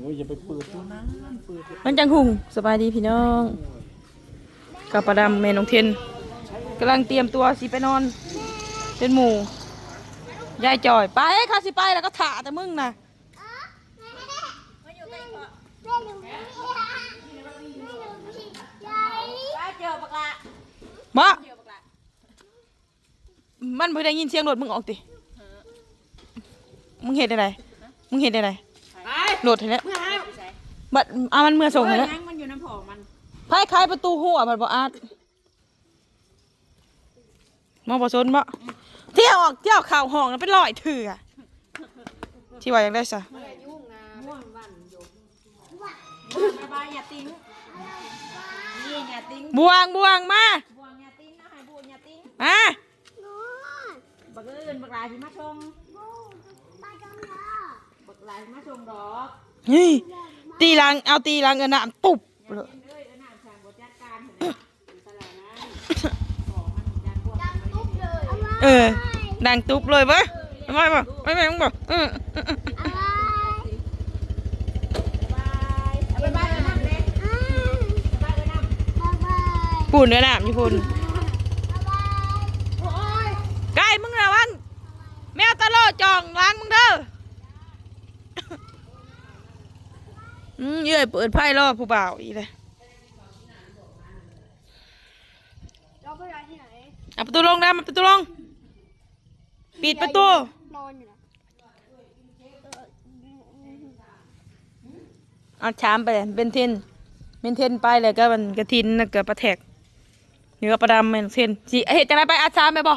โอ้ยอย่าไปเปิดตัวนั้นเปิดมันจังหุงสบายดีพี่น้องกับประดำเมนองเทนกำลังเตรียมตัวสิไปนอน เป็นหมู่ยายจอยไปค่ะสิไปแล้วก็ถ่าแต่มึงนะมามันเพิ่งได้ยินเสียงรถมึงออกติมึงเห็นอะไรมึงเห็นอะไร รถเห็นแล้วบัดเอามันเมื่อส่งเห็นแล้วมันอยู่น้ำผองมันไพ่คล้ายประตูหัวมันบ่อาดมองบ่สนบ่เที่ยวออกเที่ยวข่าวห้องแล้วเป็นร้อยเถื่อที่ว่าอยากได้ซะระบายอย่าติ้งนี่อย่าติ้งบวงบวงมาบวงอย่าติ้งนะให้บวงอย่าติ้งมาบักอื่นบักหลายที่มาชง บักหลายที่มาชงดอกเฮ้ยตีลังเอาตีลังเงินน้ำตุบเลยเอ้ยเอาหน้าสร้างบทจัดการเห็นไหมตลาดนั้นบอกมันยันพวกมันไม่ได้เออดังตุบเลยเว้ยไม่บ่ไม่ไม่มึงบ่เออบายเอาไปบ้านกันน้ำเล็กบ้านกันน้ำ ปุ่นเนื้อน้ำอยู่ปุ่นไก่มึงระวังแมวตะโลจองล้างมึงเด้อ อืมเยื่อยเปิดไพ่รอผู้บ่าวอีเลยเราไปย้ายที่ไหนเอาประตูลงนะประตูลง ปิดประตู นอนอยู่นะเอาชามไปเบนเทนเบนเทนไปเลยก็มันกระทินแล้วก็ปลาแท็กเนื้อปลาดำเบนเทนสิเฮ็ดจังไดไปอาชามไปบ่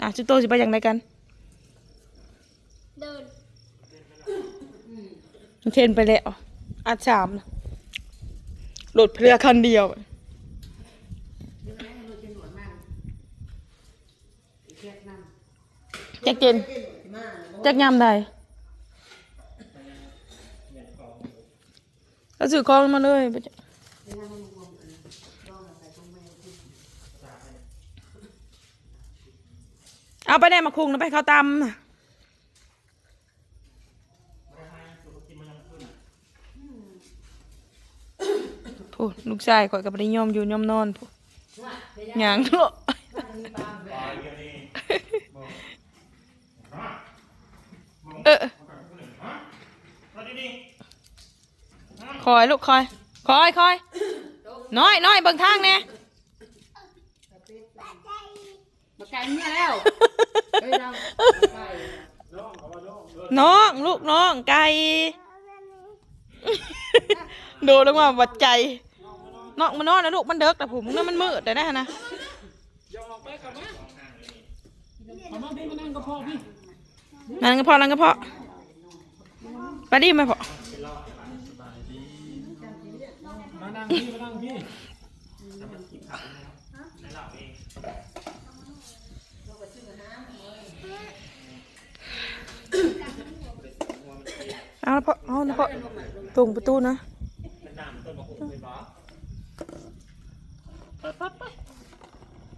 อะจุดโตสิไปอย่างไรกัน เดินเบนเทนไปแล้วอาชามน่ะรถเพลือคันเดียวจักเจนจักยำใดก็สื่อคลองมาเลยไปจ้ะเอาไปได้มาคุงแล้วไปเขาตำ น่ะพูดลูกชายข่อยกับได้ยอมอยู่ยอมนอนพูดหยางโลกเออคอยลูกคอยคอยคอยน้อยน้อยเบิ่งทางแน่บักไก่เนี่ยแล้วเฮ้ยเราน้องลูกน้องไก่โดนลงมาวัดใจ นองมันนอนนะลูกมันเด็กแต่ผมนั่นมันมืดแต่ได้นะนั่งกับพ่อพี่นั่นก็พอนั่นก็พอไปดิไมพอมานั่งพี่มานั่งพี่เอาละพอเอาละพอตรงประตูนะ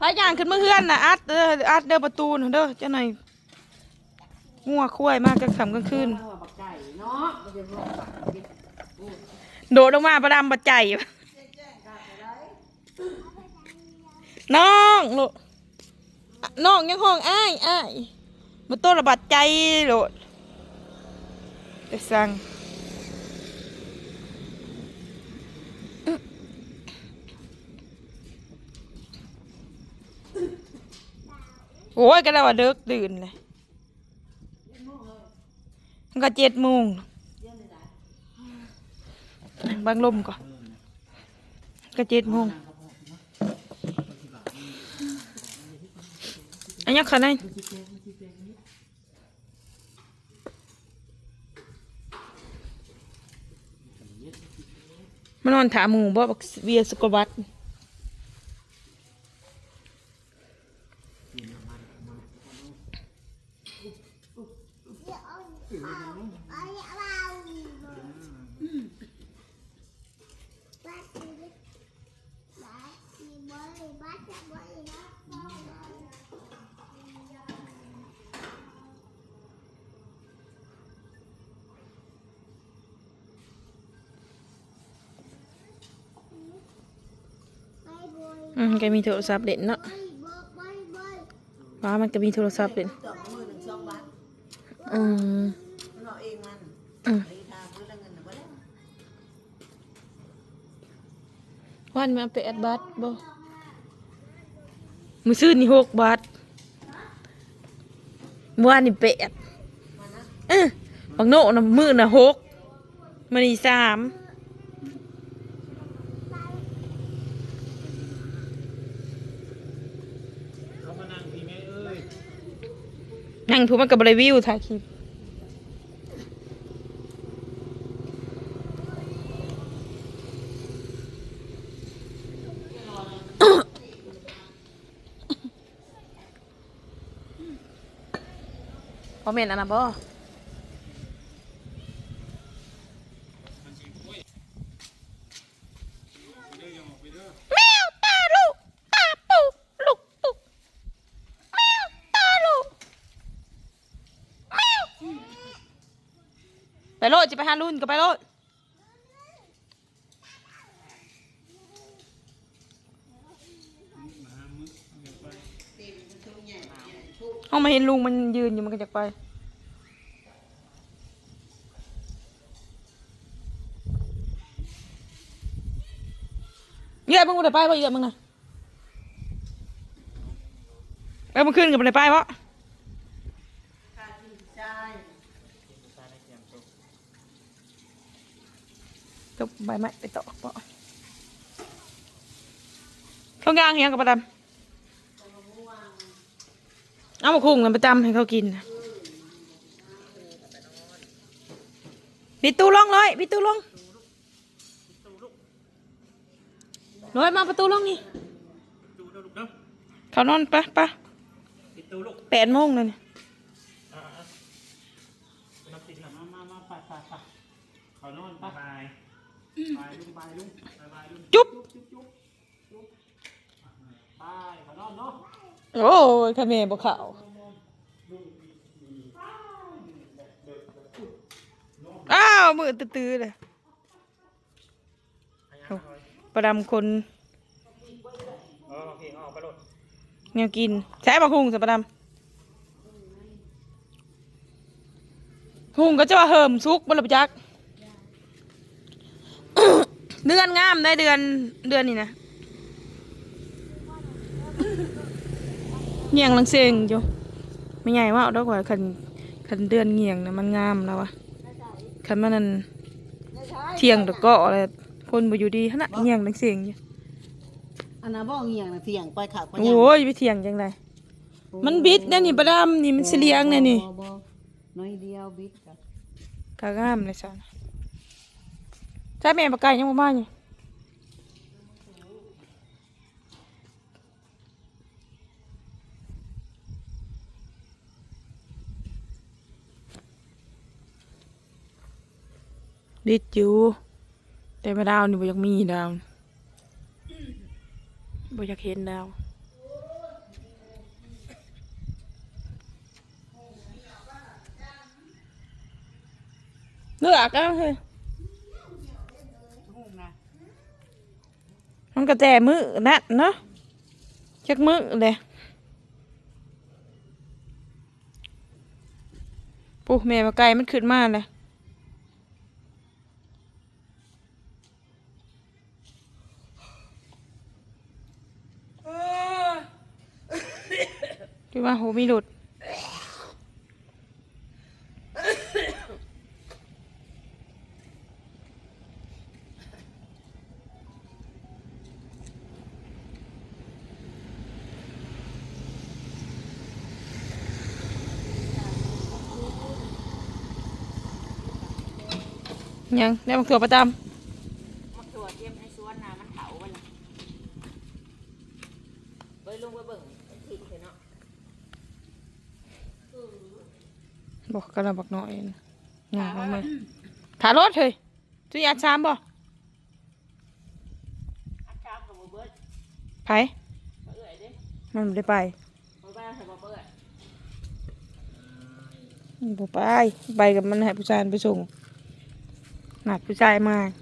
พายางขึ้นมาเฮือนนะอัดเด้ออัดเด้อประตูนะเด้อเจ้าหน่อยงัวคุ้ยมากกลางค่ำกลางคืน เอาบักไก่เนาะบ่ได้บอกบักไก่โดดลงมาประดำบัดใจน้องลูกน้องยังห้องอ้ายอ้ายมาต้นระบัดใจโหลดจะสั่ง โอ้ยก็ได้ว่าเด็กตื่นเลยมันก็เจ็ดโมงบางลมก่อนก็เจ็ดโมงอันนี้ขนาดมานอนถามหมูบ่บักเวียสกบัต อืมแกมีโทรศัพท์เด่นเนาะว้ามันก็มีโทรศัพท์เด่นอืม วันมาแปดบาทบ่มือซื้อนี่หกบาทเมื่อวานนี่แปดเออบางโน่น่ะมือน่ะหกมันนี่สามเขามานั่งพี่แม่เอ้ยนั่งพูดมันกับบริวิวถ่ายคลิป พอเมนอันนะบ่แมวตาลูกตาปูลูกปุกแมวตาลูกไปโลดจะไปหารุ่นก็ไปโลด ห้องมาเห็นลุงมันยืนอยู่มันก็จะไป เยอะมึงบ่ได้ไปวะเยอะมึงนะเออมึงขึ้นกับบ่ได้ไปวะตกใบไม้ไปต่อปะข้าวกลางเฮียงกับประดำ เอามาคุ้งกันประจำให้เขากินน่ะปิดตู้ลงเลยปิดตู้ลงลอยมาประตูลงนี่ดูเด้อลูกเด้อเขานอนปะปะปิดตู้ลูกแปดโมงเลยนี่อ่าๆนับติดหลังมามามาไปไปไปเขานอนไปบายบายลุงบ โอ้ยขะเมบ่เข้าอ้าวมือตื้อๆเลยประดำคนเงี้ยกินใช้บักฮุงสัประดำฮุงก็จะว่าเหิมซุกบนระยัก เดือนงามได้เดือนเดือนนี้นะ เงียงลังเซงอยู่ไม่ใหญ่ว่าเอาดอกว่าคันคันเดือนเงียงนะมันงามแล้ววะคันมันนั่นเที่ยงตะเกาะอะไรคนบ่อยู่ดีขนาดเงียงลังเซงอยู่อันนั้นบ่เงียงน่ะเสียงไปขากไปโอ้ยไปเที่ยงจังไดมันบิดนะนี่ประดำนี่มันเสลียงนะนี่บ่บ่น้อยเดียวบิดกันกางามเลยสันใช่แม่ปลาไก่ยังบ่มาอยู่ ดิดอยู่ แต่มาดาวนี่บ่อยากมีดาวบ่อยากเห็นดาวเลือกเอาเฮ้ยมันก็แต่มือนั่นเนาะจักมือเลยปุ๊แม่มาไก่มันขึ้นมาเลย คิดว่าโหมีหลุด ยังได้มาเขือประจมักตัวเตรียมให้สวนน้ำมันเผาไปละเบิ้ลลงไปเบิ่งเป็นทิศเถอะเนาะำ บอกกันละบอกหน่อยนะงานมาเลยถารถเฮ้ยจุยาชามบ่อัดชามกับบ่เบิ้ลไผบ่เอื่อยเด้มันไม่ได้ไปบ่บ้าใส่บ่เบิ้ลบ่ไปไปกับมันให้ผู้ชายไปส่งนัดผู้ชายมาเ